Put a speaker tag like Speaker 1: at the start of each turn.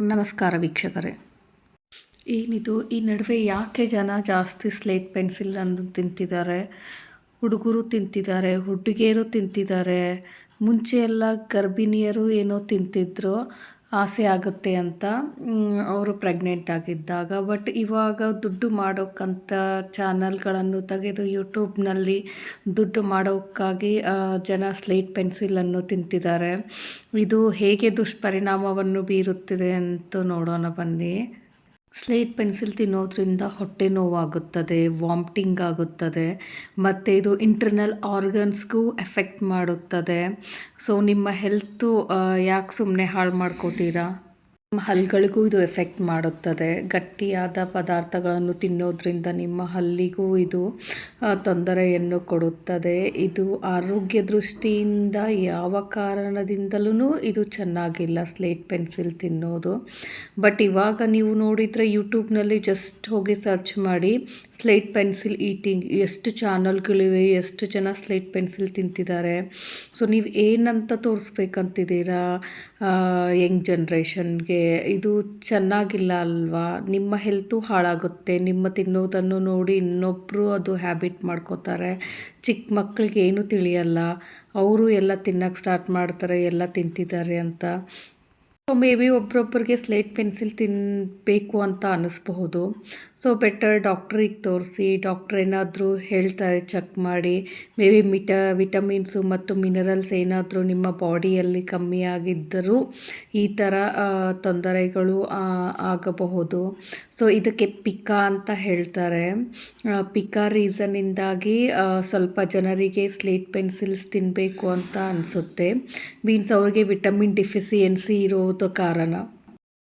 Speaker 1: ನಮಸ್ಕಾರ ವೀಕ್ಷಕರೇ. ಏನಿದು, ಈ ನಡುವೆ ಯಾಕೆ ಜನ ಜಾಸ್ತಿ ಸ್ಲೇಟ್ ಪೆನ್ಸಿಲ್ ಅಂದು ತಿಂತಿದ್ದಾರೆ? ಹುಡುಗರು ತಿಂತಿದ್ದಾರೆ, ಹುಡುಗಿಯರು ತಿಂತಿದ್ದಾರೆ, ಮುಂಚೆ ಎಲ್ಲ ಗರ್ಭಿಣಿಯರು ಏನೋ ತಿಂತಿದ್ರು ಆಸೆ ಆಗುತ್ತೆ ಅಂತ ಅವರು ಪ್ರೆಗ್ನೆಂಟ್ ಆಗಿದ್ದಾಗ. ಬಟ್ ಇವಾಗ ದುಡ್ಡು ಮಾಡೋಕ್ಕಂಥ ಚಾನಲ್ಗಳನ್ನು ತೆಗೆದು ಯೂಟ್ಯೂಬ್ನಲ್ಲಿ ದುಡ್ಡು ಮಾಡೋಕ್ಕಾಗಿ ಜನ ಸ್ಲೇಟ್ ಪೆನ್ಸಿಲನ್ನು ತಿಂತಿದ್ದಾರೆ. ಇದು ಹೇಗೆ ದುಷ್ಪರಿಣಾಮವನ್ನು ಬೀರುತ್ತಿದೆ ಅಂತ ನೋಡೋಣ ಬನ್ನಿ. ಸ್ಲೇಟ್ ಪೆನ್ಸಿಲ್ ತಿನ್ನೋದ್ರಿಂದ ಹೊಟ್ಟೆ ನೋವಾಗುತ್ತದೆ ವಾಮ್ಟಿಂಗ್ ಆಗುತ್ತದೆ, ಮತ್ತು ಇದು ಇಂಟರ್ನಲ್ ಆರ್ಗನ್ಸ್ಗೂ ಎಫೆಕ್ಟ್ ಮಾಡುತ್ತದೆ. ಸೊ ನಿಮ್ಮ ಹೆಲ್ತು ಯಾಕೆ ಸುಮ್ಮನೆ ಹಾಳು ಮಾಡ್ಕೋತೀರಾ? ನಿಮ್ಮ ಹಲ್ಲುಗಳಿಗೂ ಇದು ಎಫೆಕ್ಟ್ ಮಾಡುತ್ತದೆ. ಗಟ್ಟಿಯಾದ ಪದಾರ್ಥಗಳನ್ನು ತಿನ್ನೋದ್ರಿಂದ ನಿಮ್ಮ ಹಲ್ಲಿಗೂ ಇದು ತೊಂದರೆಯನ್ನು ಕೊಡುತ್ತದೆ. ಇದು ಆರೋಗ್ಯ ದೃಷ್ಟಿಯಿಂದ ಯಾವ ಕಾರಣದಿಂದಲೂ ಇದು ಚೆನ್ನಾಗಿಲ್ಲ. ಸ್ಲೇಟ್ ಪೆನ್ಸಿಲ್ ತಿನ್ನೋದು. ಬಟ್ ಇವಾಗ ನೀವು ನೋಡಿದರೆ ಯೂಟ್ಯೂಬ್ನಲ್ಲಿ ಜಸ್ಟ್ ಹೋಗಿ ಸರ್ಚ್ ಮಾಡಿ ಸ್ಲೇಟ್ ಪೆನ್ಸಿಲ್ ಈಟಿಂಗ್ ಎಷ್ಟು ಚಾನಲ್ಗಳಿವೆ, ಎಷ್ಟು ಜನ ಸ್ಲೇಟ್ ಪೆನ್ಸಿಲ್ ತಿಂತಿದ್ದಾರೆ. ಸೊ, ನೀವು ಏನಂತ ತೋರಿಸ್ಬೇಕಂತಿದ್ದೀರಾ? ಯಂಗ್ ಜನ್ರೇಷನ್ಗೆ ಇದು ಚೆನ್ನಾಗಿಲ್ಲ ಅಲ್ವಾ? ನಿಮ್ಮ ಹೆಲ್ತು ಹಾಳಾಗುತ್ತೆ. ನಿಮ್ಮ ತಿನ್ನೋದನ್ನು ನೋಡಿ ಇನ್ನೊಬ್ಬರು ಅದು ಹ್ಯಾಬಿಟ್ ಮಾಡ್ಕೋತಾರೆ. ಚಿಕ್ಕ ಮಕ್ಕಳಿಗೆ ಏನೂ ತಿಳಿಯಲ್ಲ. ಅವರು ಎಲ್ಲ ತಿನ್ನಕ್ಕೆ ಸ್ಟಾರ್ಟ್ ಮಾಡ್ತಾರೆ, ಎಲ್ಲ ತಿಂತಿದ್ದಾರೆ ಅಂತ. ಮೇ ಬಿ ಒಬ್ರೊಬ್ಬರಿಗೆ ಸ್ಲೇಟ್ ಪೆನ್ಸಿಲ್ ತಿನ್ನಬೇಕು ಅಂತ ಅನ್ನಿಸ್ಬಹುದು ಸೊ ಬೆಟರ್ ಡಾಕ್ಟ್ರಿಗೆ ತೋರಿಸಿ ಡಾಕ್ಟ್ರ್ ಏನಾದರೂ ಹೇಳ್ತಾರೆ ಚೆಕ್ ಮಾಡಿ. ಮೇ ಬಿ ಮಿಟ ವಿಟಮಿನ್ಸು ಮತ್ತು ಮಿನರಲ್ಸ್ ಏನಾದರೂ ನಿಮ್ಮ ಬಾಡಿಯಲ್ಲಿ ಕಮ್ಮಿ ಆಗಿದ್ದರೂ ಈ ಥರ ತೊಂದರೆಗಳು ಆಗಬಹುದು. ಸೊ ಇದಕ್ಕೆ ಪಿಕಾ ಅಂತ ಹೇಳ್ತಾರೆ. ಪಿಕಾ ರೀಸನ್ನಿಂದಾಗಿ ಸ್ವಲ್ಪ ಜನರಿಗೆ ಸ್ಲೇಟ್ ಪೆನ್ಸಿಲ್ಸ್ ತಿನ್ನಬೇಕು ಅಂತ ಅನಿಸುತ್ತೆ. ಮೀನ್ಸ್ ಅವ್ರಿಗೆ ವಿಟಮಿನ್ ಡಿಫಿಸಿಯನ್ಸಿ ಇರೋದು ಕಾರಣ